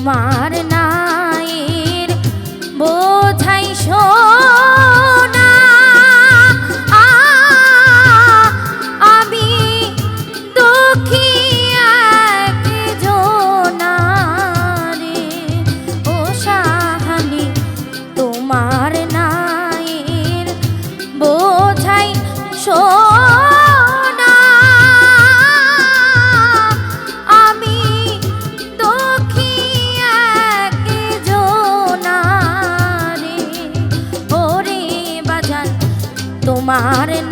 তোমার তোমার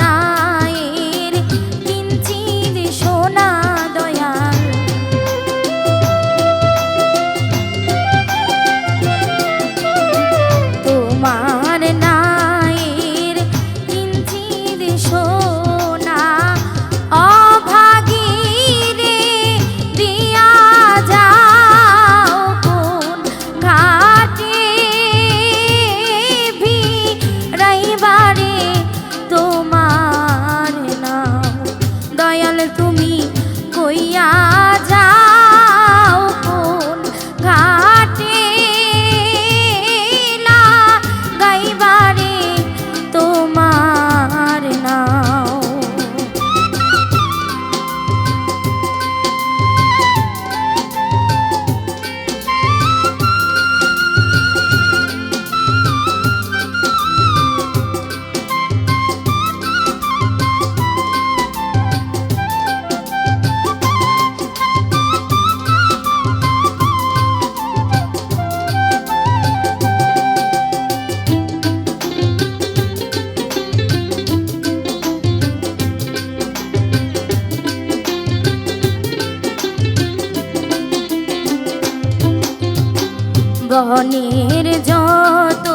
বনের যত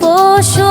পশু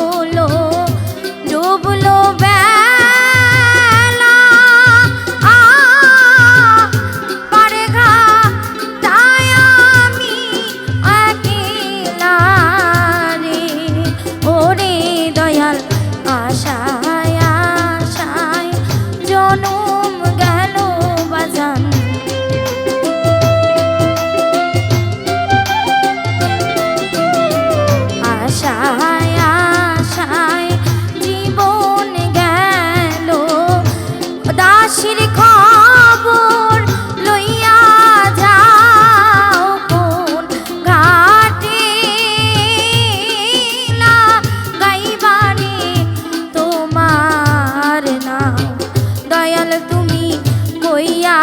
দয়াল তুমি কইয়া